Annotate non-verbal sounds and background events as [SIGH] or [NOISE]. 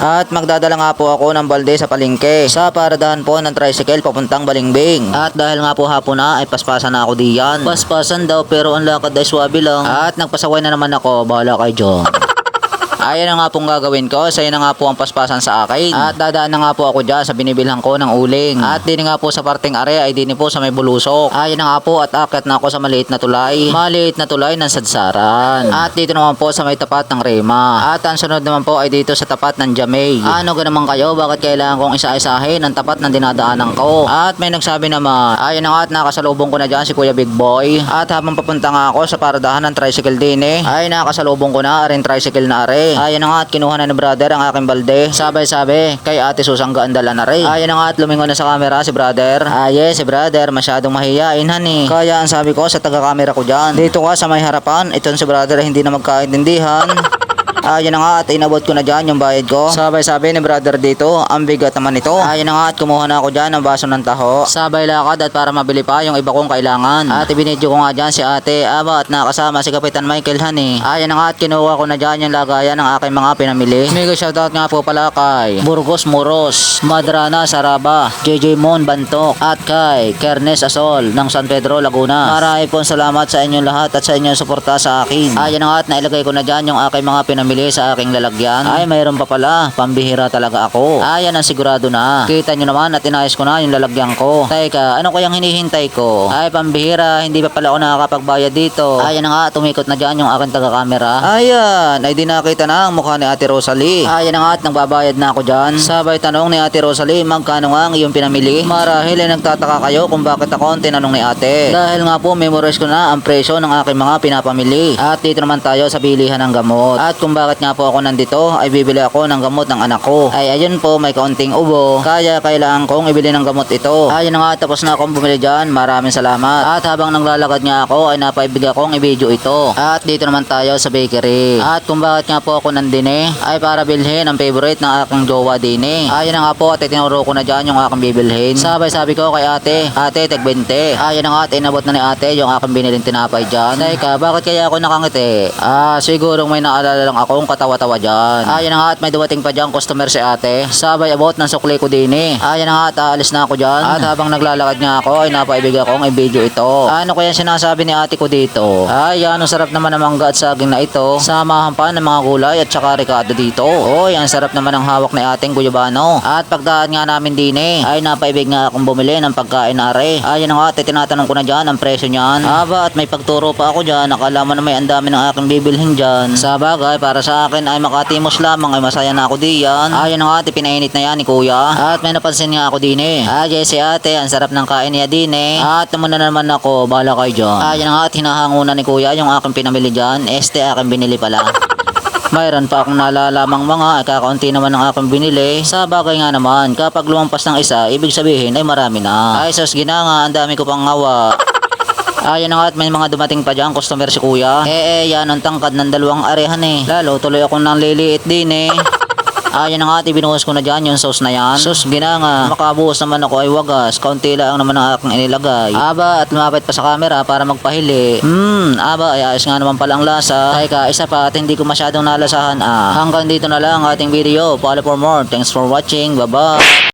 At magdadala nga po ako ng balde sa palengke sa paradahan po ng tricycle papuntang Balingbing. At dahil nga po hapon na ay paspasan na ako diyan. Paspasan daw pero ang lakad ay swabe lang. At nagpasaway na naman ako. Bahala kay John. Ayan na nga pong gagawin ko. Sa'yo na nga po ang paspasan sa akin. At dadaan na nga po ako dyan sa binibilhan ko ng uling. At din nga po sa parting area ay din po sa may bulusok. Ayan na nga po at akit na ako sa maliit na tulay. Maliit na tulay ng sadsaran. At dito naman po sa may tapat ng Rema. At ang sunod naman po ay dito sa tapat ng Jamay. Ano ga naman kayo? Bakit kailangan kong isa-isahin ang tapat ng dinadaanan ko? At may nagsabi naman, ayan na nga at nakasalubong ko na dyan si Kuya Big Boy. At habang papunta nga ako sa paradahan ng tricycle din eh, ay nakasalubong ko na rin tricycle na are. Ayan nga at kinuha na ni brother ang aking balde. Sabay-sabi kay ate Susang gaandala na rin. Ayan nga at lumingon na sa camera si brother. Ah yes, si brother masyadong mahiyain honey. Kaya ang sabi ko sa taga-camera ko dyan, dito ka sa may harapan, ito si brother hindi na magkaintindihan. [LAUGHS] Ayun na nga at inabot ko na dyan yung bayad ko. Sabay sabi ni brother dito, ang bigat naman ito. Ayun na nga at kumuha na ako dyan ng baso ng taho. Sabay lakad at para mabili pa yung iba kong kailangan. At ibinidyo ko nga dyan si ate Aba at nakasama si Kapitan Michael Honey. Ayun na nga at kinuha ko na dyan yung lagayan ng aking mga pinamili. Mega shoutout nga po pala kay Burgos Moros, Madrana Saraba, JJ Mon Bantok at kay Kernes Asol ng San Pedro Laguna. Marami pong salamat sa inyong lahat at sa inyong suporta sa akin. Ayun na nga at nailagay ko na dyan yung aking mga pinamili sa aking lalagyan. Ay, mayroon pa pala. Pambihira talaga ako. Ayan ang sigurado na. Kita nyo naman at inayos ko na yung lalagyan ko. Teka, ano kayang hinihintay ko? Ay, pambihira. Hindi pa pala ako nakakapagbayad dito. Ayan na nga, tumikot na dyan yung aking taga-camera. Ayan, ay di nakita na ang mukha ni Ate Rosalie. Ayan na nga at nagbabayad na ako dyan. Sabay tanong ni Ate Rosalie, magkano nga ang iyong pinamili? Marahil ay nagtataka kayo kung bakit ako ang tinanong ni Ate. Dahil nga po, memorize ko na ang presyo ng aking mga pinapamili. At dito naman tayo sa bilihan ng gamot. At kung bakit nga po ako nandito, ay bibili ako ng gamot ng anak ko. Ay ayun po, may kaunting ubo. Kaya kailangan kong ibili ng gamot ito. Ayun nga, tapos na akong bumili dyan. Maraming salamat. At habang naglalakad nga ako, ay napaibig akong i-video ito. At dito naman tayo sa bakery. At kung bakit nga po ako nandine, ay para bilhin ang favorite ng aking jowa din eh. Ayun nga po, at itinuro ko na dyan yung aking bibilhin. Sabay sabi ko kay ate, ate, tag 20. Ayun nga, at inabot na ni ate yung aking biniling tinapay dyan. Teka, bakit kaya ako nakangiti? Ah, siguro may naalala lang akong katawa-tawa dyan. Ayun na nga, at may dumating pa dyan customer si ate. Sabay abot ng sukli ko din eh. Ayun na nga, at aalis na ako dyan. At habang naglalakad nga ako, ay napaibig akong i-video ito. Ano kaya sinasabi ni ate ko dito? Ay, ano sarap naman ng mangga at saging na ito. Samahan pa ng mga gulay at saka ricado dito. Oy, ang sarap naman ng hawak ni ating guyabano. At pagdaan nga namin din eh, ay napaibig nga akong bumili ng pagkain na are. Ayun na nga, at tinatanong ko na dyan ang presyo niyan. Aba, at may pagturo pa ako dyan. Nakala mo na may ang dami ng aking bibilhin dyan. Sa bagay, para sa akin ay makatimos lamang ay masaya na ako diyan. Ayun na nga, at pinainit na yan ni kuya. At may napansin nga ako din eh. Ah, yes, si ate, ang sarap ng kain niya din eh. At naman na naman ako, bahala kayo dyan. Ayun na nga, at hinahangunan ni kuya yung aking pinamili dyan. Este, aking binili pala. [LAUGHS] Mayroon pa akong nalalamang mga, ay kakaunti naman ang aking binili. Sa bagay nga naman, kapag lumampas ng isa, ibig sabihin ay marami na. Ay, sus, ginanga, ang dami ko pang ngawa. Ayan na nga at may mga dumating pa dyan, customer si kuya. Eh, eh, yan ang tangkad ng dalawang arehan eh. Lalo, tuloy akong nang liliit din eh. Ayan na nga at ibinuhos ko na dyan yung sauce na yan. Sus, ginanga. Makabuhos naman ako ay wagas. Kaunti lang naman ang aking inilagay. Aba, at lumapit pa sa camera para magpahili. Hmm, aba, ay ayos nga naman pala ang lasa. Teka, isa pa at hindi ko masyadong nalasahan ah. Hanggang dito na lang ang ating video. Follow for more. Thanks for watching. Bye-bye.